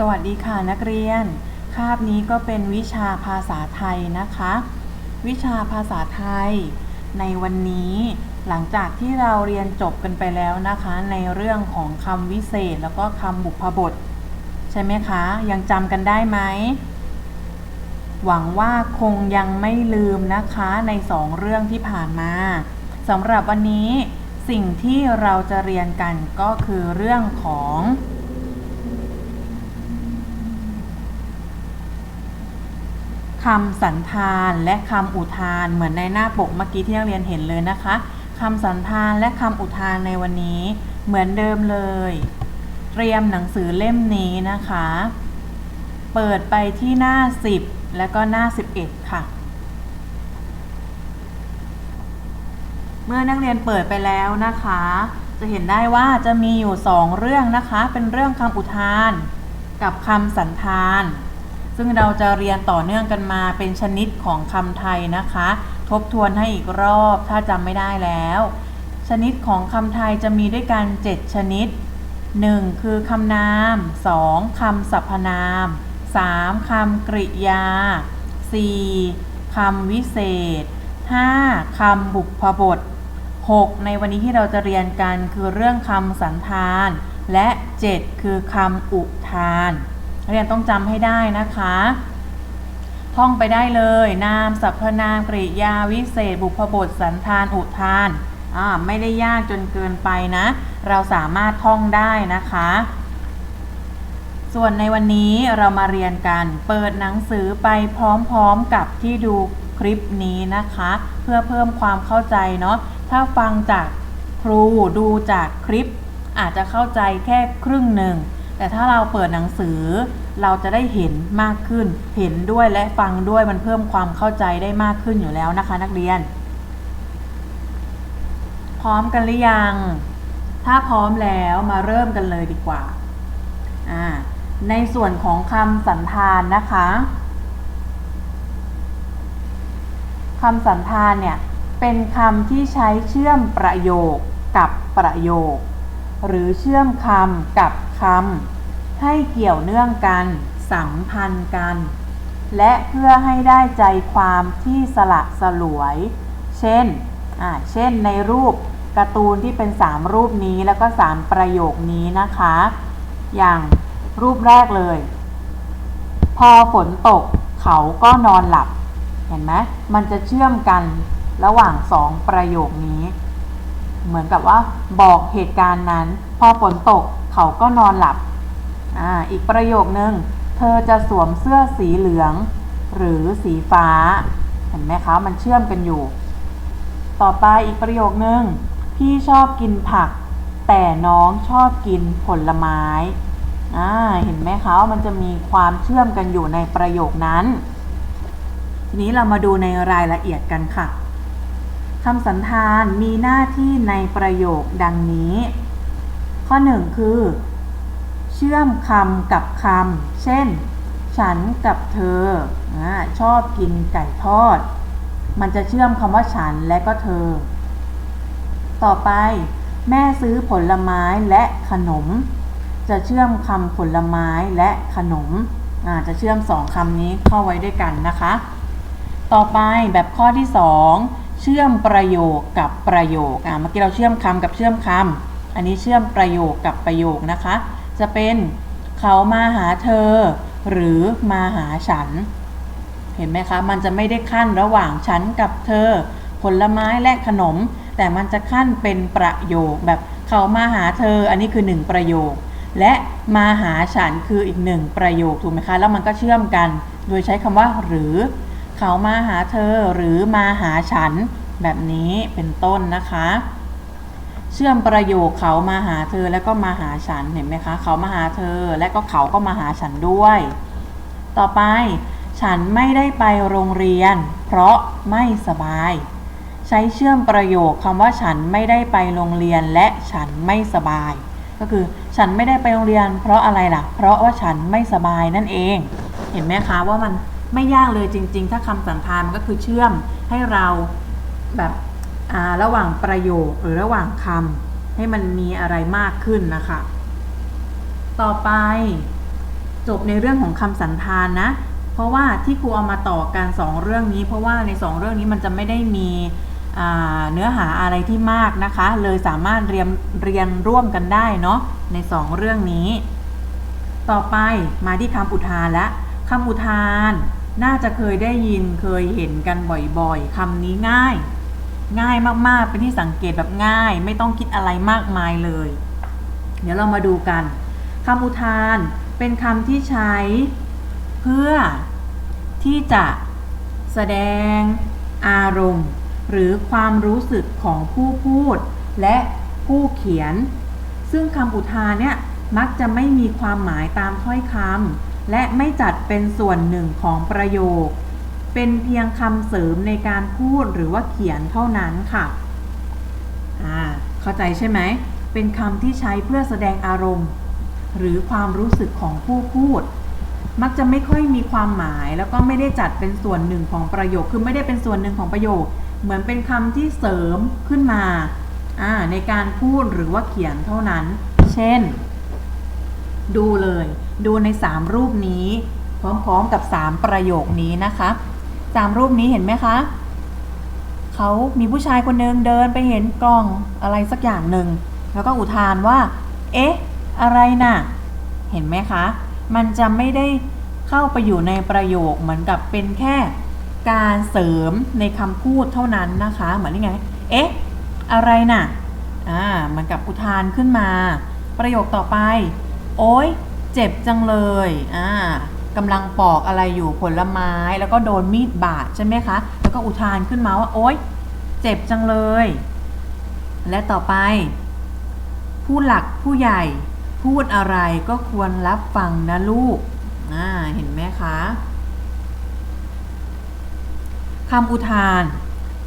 สวัสดีค่ะนักเรียน คาบนี้ก็เป็นวิชาภาษาไทยนะคะ วิชาภาษาไทย ในวันนี้หลังจากที่เราเรียนจบกันไปแล้วนะคะ ในเรื่องของคำวิเศษแล้วก็คำบุพบท ใช่ไหมคะ ยังจำกันได้ไหม หวังว่าคงยังไม่ลืมนะคะในสองเรื่องที่ผ่านมาสำหรับวันนี้สิ่งที่เราจะเรียนกันก็คือเรื่องของ คำสันธานและคำอุทานเหมือนในหน้าปกเมื่อกี้ที่นักเรียนเห็นเลยนะคะคำสันธานและคำอุทานในวันนี้เหมือนเดิมเลย เตรียมหนังสือเล่มนี้นะคะ เปิดไปที่หน้า 10 และก็หน้า 11 ค่ะ เมื่อนักเรียนเปิดไปแล้วนะคะ จะเห็นได้ว่าจะมีอยู่ 2 เรื่องนะคะ เป็นเรื่องคำอุทานกับคำสันธาน ซึ่งเราจะเรียนต่อเนื่องกันมาเป็นชนิดของคำไทยนะคะ ทบทวนให้อีกรอบถ้าจำไม่ได้แล้ว ชนิดของคำไทยจะมีด้วยกัน 7 ชนิด 1. คือคำนาม 2. คำสรรพนาม 3. คำกริยา 4. คำวิเศษ 5. คำบุพบท 6. ในวันนี้ที่เราจะเรียนกันคือเรื่องคำสันธาน และ 7 คือคำอุทาน นักเรียนต้องจำให้ได้นะคะ ท่องไปได้เลย นามสรรพนามกริยาวิเศษ บุพบทสันธาน อุทานอ่าไม่ได้ยากจนเกินไปนะ เราสามารถท่องได้นะคะ ส่วนในวันนี้เรามาเรียนกัน เปิดหนังสือไปพร้อมๆกับที่ดูคลิปนี้นะคะ เพื่อเพิ่มความเข้าใจเนาะถ้าฟังจากครูดูจากคลิป อาจจะเข้าใจแค่ครึ่งหนึ่ง แต่ถ้าเราเปิดหนังสือ เราจะได้เห็นมากขึ้น เห็นด้วยและฟังด้วยมันเพิ่มความเข้าใจได้มากขึ้นอยู่แล้วนะคะ นักเรียน พร้อมกันหรือยัง ถ้าพร้อมแล้วมาเริ่มกันเลยดีกว่า ในส่วนของคำสันธานนะคะคำสันธานเนี่ยเป็นคำที่ใช้เชื่อมประโยคกับประโยค หรือเชื่อมคำกับคำ ให้เกี่ยวเนื่องกันสัมพันธ์กัน และเพื่อให้ได้ใจความที่สละสลวย เช่นอ่าเช่นในรูปการ์ตูนที่เป็น 3 รูปนี้แล้วก็ 3 ประโยคนี้นะคะ อย่างรูปแรกเลย พอฝนตกเขาก็นอนหลับ เห็นไหมมันจะเชื่อมกันระหว่างสองประโยคนี้ เหมือนกับว่าบอกเหตุการณ์นั้น พอฝนตกเขาก็นอนหลับ อ่าอีกประโยคนึง เธอจะสวมเสื้อสีเหลือง หรือสีฟ้า เห็นไหมคะ มันเชื่อมกันอยู่ ต่อไปอีกประโยคนึง พี่ชอบกินผัก แต่น้องชอบกินผลไม้อ่าเห็นไหมคะมันจะมีความเชื่อมกันอยู่ในประโยคนั้น ทีนี้เรามาดูในรายละเอียดกันค่ะคำสันธานมีหน้าที่ในประโยคดังนี้ ข้อ1คือ เชื่อมคำกับคำ เช่น ฉันกับเธออชอบกินไก่ทอด มันจะเชื่อมคำว่าฉันและก็เธอ ต่อไป แม่ซื้อผลไม้และขนม จะเชื่อมคำผลไม้และขนมอาจะเชื่อมสองคำนี้เข้าไว้ด้วยกันนะคะ ต่อไปแบบข้อที่2เชื่อมประโยคกับประโยค อ่าเมื่อกี้เราเชื่อมคำกับเชื่อมคำ อันนี้เชื่อมประโยคกับประโยคนะคะ จะเป็นเขามาหาเธอ หรือมาหาฉัน เห็นไหมคะ มันจะไม่ได้ขั้นระหว่างฉันกับเธอ ผลไม้และขนม แต่มันจะขั้นเป็นประโยคแบบเขามาหาเธอ อันนี้คือหนึ่งประโยค และมาหาฉันคืออีกหนึ่งประโยคถูกไหมคะ แล้วมันก็เชื่อมกัน โดยใช้คำว่าหรือ เขามาหาเธอหรือมาหาฉัน แบบนี้เป็นต้นนะคะ เชื่อมประโยคเขามาหาเธอแล้วก็มาหาฉันเห็นไหมคะ เขามาหาเธอและก็เขาก็มาหาฉันด้วย ต่อไป ฉันไม่ได้ไปโรงเรียน เพราะไม่สบาย ใช้เชื่อมประโยคคำว่าฉันไม่ได้ไปโรงเรียนและฉันไม่สบาย ก็คือฉันไม่ได้ไปโรงเรียน เพราะอะไรล่ะ เพราะว่าฉันไม่สบายนั่นเอง เห็นไหมคะว่ามันไม่ยากเลยจริง ๆ ถ้าคำสันธานมันก็คือเชื่อมให้เราแบบ ระหว่างประโยคหรือระหว่างคำให้มันมีอะไรมากขึ้นนะคะ ต่อไป จบในเรื่องของคำสันธานนะ เพราะว่าที่ครูเอามาต่อกันสองเรื่องนี้ เพราะว่าในสองเรื่องนี้มันจะไม่ได้มีเนื้อหาอะไรที่มากนะคะ เลยสามารถเรียนเรียนร่วมกันได้เนาะในสองเรื่องนี้ ต่อไปมาที่คำอุทานและคำอุทาน น่าจะเคยได้ยินเคยเห็นกันบ่อยๆคำนี้ง่าย ง่ายมากๆ เป็นที่สังเกตแบบง่าย ไม่ต้องคิดอะไรมากมายเลย เดี๋ยวเรามาดูกันคำอุทานเป็นคำที่ใช้เพื่อที่จะแสดงอารมณ์ หรือความรู้สึกของผู้พูด และผู้เขียน ซึ่งคำอุทานเนี่ยมักจะไม่มีความหมายตามถ้อยคำและไม่จัดเป็นส่วนหนึ่งของประโยค เป็นเพียงคำเสริมในการพูดหรือว่าเขียนเท่านั้นค่ะอ่าเข้าใจใช่ไหม เป็นคำที่ใช้เพื่อแสดงอารมณ์ หรือความรู้สึกของผู้พูด มักจะไม่ค่อยมีความหมาย แล้วก็ไม่ได้จัดเป็นส่วนหนึ่งของประโยค คือไม่ได้เป็นส่วนหนึ่งของประโยค เหมือนเป็นคำที่เสริมขึ้นมาอ่าในการพูดหรือว่าเขียนเท่านั้น เช่น ดูเลย ดูใน 3 รูปนี้ พร้อมๆกับ 3 ประโยคนี้นะคะ 3รูปนี้เห็นไหมคะ เขามีผู้ชายคนหนึ่งเดินไปเห็นกล่องอะไรสักอย่างหนึ่ง แล้วก็อุทานว่า เอ๊ะ อะไรน่ะ เห็นไหมคะ มันจะไม่ได้เข้าไปอยู่ในประโยคเหมือนกับเป็นแค่การเสริมในคำพูดเท่านั้นนะคะ เหมือนนี่ไง เอ๊ะ อะไรน่ะ อ่าเหมือนกับอุทานขึ้นมา ประโยคต่อไป โอ๊ยเจ็บจังเลย อ่า กำลังปอกอะไรอยู่ผลไม้ แล้วก็โดนมีดบาดใช่ไหมคะ แล้วก็อุทานขึ้นมาว่า โอ๊ย เจ็บจังเลย และต่อไป ผู้หลักผู้ใหญ่พูดอะไรก็ควรรับฟังนะลูกเห็นไหมคะคำอุทาน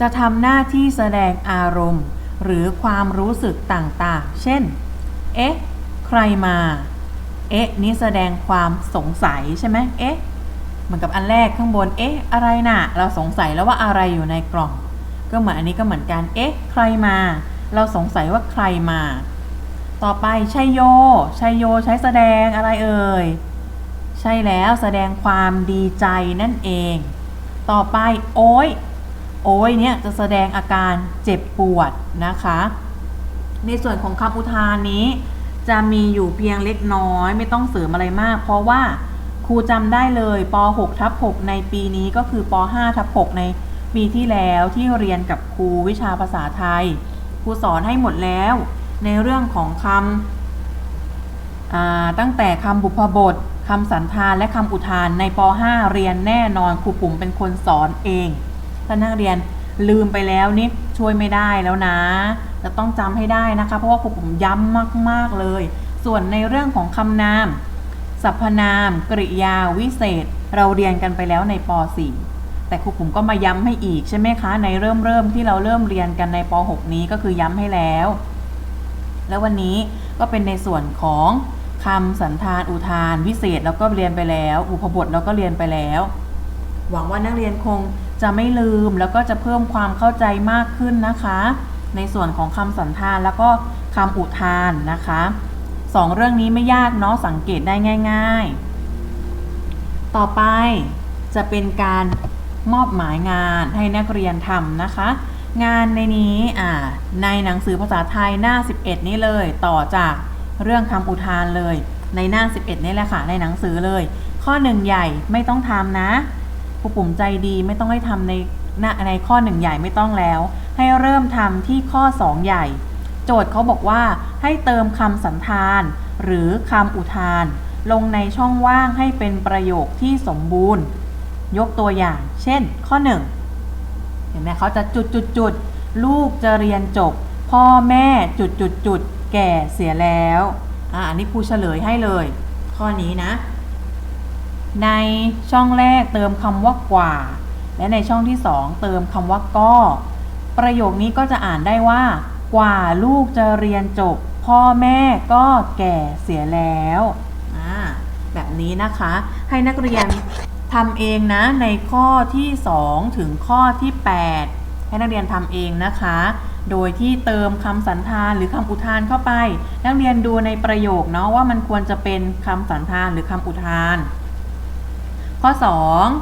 จะทำหน้าที่แสดงอารมณ์ หรือความรู้สึกต่างๆ เช่น เอ๊ะ ใครมา เอ๊ะนี่แสดงความสงสัยใช่ไหมเอ๊ะเหมือนกับอันแรกข้างบน เอ๊ะ อะไรน่ะ เราสงสัยแล้วว่าอะไรอยู่ในกล่อง ก็เหมือนอันนี้ก็เหมือนกัน เอ๊ะ ใครมา เราสงสัยว่าใครมา ต่อไปชัยโยชัยโยใช้แสดงอะไรเอ่ย ใช่แล้วแสดงความดีใจนั่นเอง ต่อไปโอ้ย โอ้ยเนี่ยจะแสดงอาการเจ็บปวดนะคะ ในส่วนของคำอุทานนี้ จะมีอยู่เพียงเล็กน้อย ไม่ต้องเสริมอะไรมาก เพราะว่าครูจำได้เลยป .6 ทับ6ในปีนี้ก็คือป .5 ทับ6ในปีที่แล้วที่เรียนกับครูวิชาภาษาไทย ครูสอนให้หมดแล้ว ในเรื่องของคำตั้งแต่คำบุพบทคำสันธานและคำอุทานในป .5 เรียนแน่นอนครูปุ๋มเป็นคนสอนเองถ้านักเรียน ลืมไปแล้วนี่ช่วยไม่ได้แล้วนะ จะต้องจำให้ได้นะคะ เพราะว่าครูผมย้ำมาก ๆ เลย ส่วนในเรื่องของคำนาม สรรพนาม กริยาวิเศษ เราเรียนกันไปแล้วในป .4 แต่ครูผมก็มาย้ำให้อีกใช่ไหมคะ ในเริ่มเริ่มที่เราเริ่มเรียนกันในป .6 นี้ก็คือย้ำให้แล้ว แล้ววันนี้ก็เป็นในส่วนของคำสันธานอุทาน วิเศษเราก็เรียนไปแล้ว อุปบทเราก็เรียนไปแล้ว หวังว่านักเรียนคง จะไม่ลืมแล้วก็จะเพิ่มความเข้าใจมากขึ้นนะคะ ในส่วนของคำสันธานแล้วก็คำอุทานนะคะสองเรื่องนี้ไม่ยากเนาะสังเกตได้ง่าย ๆ ต่อไปจะเป็นการมอบหมายงานให้นักเรียนทำนะคะ งานในนี้อ่าในหนังสือภาษาไทยหน้า 11 นี้เลย ต่อจากเรื่องคำอุทานเลย ในหน้า 11 นี่แหละค่ะในหนังสือเลย ข้อหนึ่งใหญ่ไม่ต้องทำนะ ครูปุ่มใจดีไม่ต้องให้ทำในหน้าในข้อหนึ่งใหญ่ไม่ต้องแล้ว ให้เริ่มทำที่ข้อ 2 ใหญ่ โจทย์เขาบอกว่าให้เติมคำสันธาน หรือคำอุทาน ลงในช่องว่างให้เป็นประโยคที่สมบูรณ์ ยกตัวอย่าง เช่น ข้อ 1 เห็นไหมเขาจะจุดจุดจุดลูกจะเรียนจบ พ่อแม่จุดจุดจุดแก่เสียแล้วอ่าอันนี้ครูเฉลยให้เลย ข้อนี้นะ ในช่องแรกเติมคำว่ากว่า และในช่องที่ 2 เติมคำว่าก็ประโยคนี้ก็จะอ่านได้ว่า กว่าลูกจะเรียนจบ พ่อแม่ก็แก่เสียแล้วแบบนี้นะคะ ให้นักเรียนทำเองนะในข้อที่ 2 ถึงข้อที่ 8 ให้นักเรียนทำเองนะคะ โดยที่เติมคำสันธานหรือคำอุทานเข้าไป นักเรียนดูในประโยคเนาะว่ามันควรจะเป็นคำสันธานหรือคำอุทาน ข้อ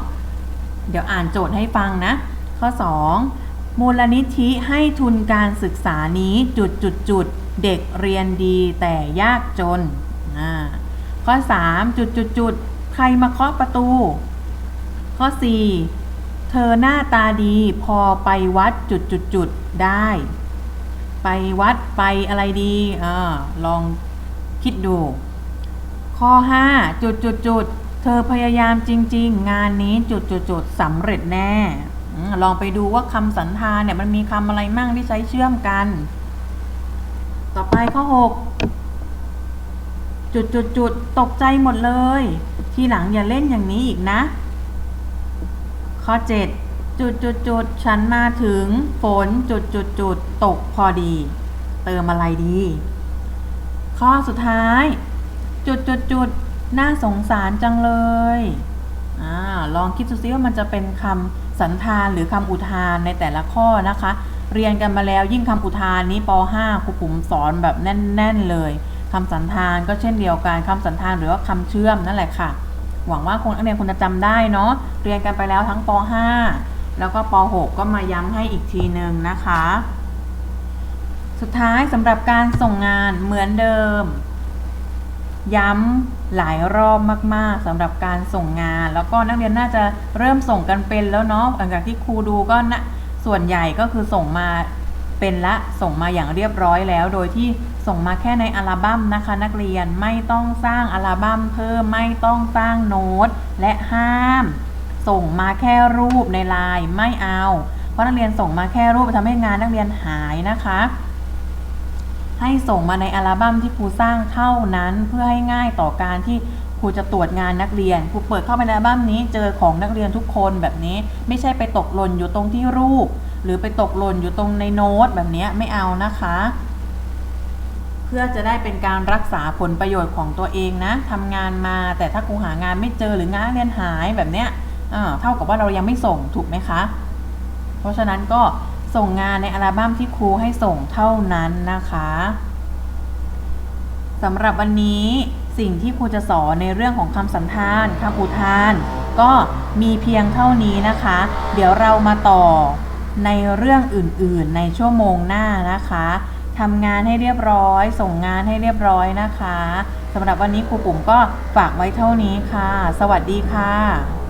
2 เดี๋ยวอ่านโจทย์ให้ฟังนะ ข้อ 2 มูลนิธิให้ทุนการศึกษานี้จุดจุดจุดเด็กเรียนดีแต่ยากจน ข้อ 3 จุดจุดจุดใครมาเคาะประตู ข้อ 4 เธอหน้าตาดีพอไปวัดจุดจุดจุดได้ ไปวัดไปอะไรดีอลองคิดดู ข้อ 5 จุดจุดจุด ธอพยายามจริง ๆ งานนี้จุดจุดจุดสำเร็จแน่ลองไปดูว่าคำสันธานเนี่ยมันมีคำอะไรมั่งที่ใช้เชื่อมกัน ต่อไปข้อ6จุดจุดจุดตกใจหมดเลย ทีหลังอย่าเล่นอย่างนี้อีกนะ ข้อ7จุดจุดจุดฉันมาถึงฝนจุดจุดจุดตกพอดี เติมอะไรดี ข้อสุดท้าย จุดจุดจุด น่าสงสารจังเลยอลองคิดดูซิว่ามันจะเป็นคำสันธานหรือคำอุทานในแต่ละข้อนะคะ เรียนกันมาแล้วยิ่งคำอุทานนี้ป .5 ครูปุ๋มสอนแบบแน่น ๆ เลยคำสันธานก็เช่นเดียวกันคำสันธานหรือว่าคำเชื่อมนั่นแหละค่ะ หวังว่าคงนักเรียนคงจะจำได้เนาะเรียนกันไปแล้วทั้งป .5 แล้วก็ป .6 ก็มาย้ำให้อีกทีหนึ่งนะคะ สุดท้ายสำหรับการส่งงานเหมือนเดิม ย้ำ หลายรอบมาก ๆสำหรับการส่งงาน แล้วก็นักเรียนน่าจะเริ่มส่งกันเป็นแล้วเนาะหลังจากที่ครูดูก็นะส่วนใหญ่ก็คือส่งมาเป็นละส่งมาอย่างเรียบร้อยแล้ว โดยที่ส่งมาแค่ในอัลบั้มนะคะ นักเรียนไม่ต้องสร้างอัลบั้มเพิ่มไม่ต้องสร้างโน้ตและห้าม ส่งมาแค่รูปในไลน์ไม่เอา เพราะนักเรียนส่งมาแค่รูปทำให้งานนักเรียนหายนะคะ ให้ส่งมาในอัลบั้มที่ครูสร้างเท่านั้นเพื่อให้ง่ายต่อการที่ครูจะตรวจงานนักเรียนครูเปิดเข้าไปในอัลบั้มนี้เจอของนักเรียนทุกคนแบบนี้ ไม่ใช่ไปตกหล่นอยู่ตรงที่รูป หรือไปตกหล่นอยู่ตรงในโน้ตแบบนี้ไม่เอานะคะ เพื่อจะได้เป็นการรักษาผลประโยชน์ของตัวเองนะทำงานมาแต่ถ้าครูหางานไม่เจอหรืองานเรียนหายแบบเนี้ยเท่ากับว่าเรายังไม่ส่งถูกไหมคะ เพราะฉะนั้นก็ ส่งงานในอัลบั้มที่ครูให้ส่งเท่านั้นนะคะสำหรับวันนี้สิ่งที่ครูจะสอนในเรื่องของคำสันธานคำอุทาน ก็มีเพียงเท่านี้นะคะ เดี๋ยวเรามาต่อในเรื่องอื่นๆ ในชั่วโมงหน้านะคะทำงานให้เรียบร้อย ส่งงานให้เรียบร้อยนะคะสำหรับวันนี้ครูปุ๋มก็ฝากไว้เท่านี้ค่ะ สวัสดีค่ะ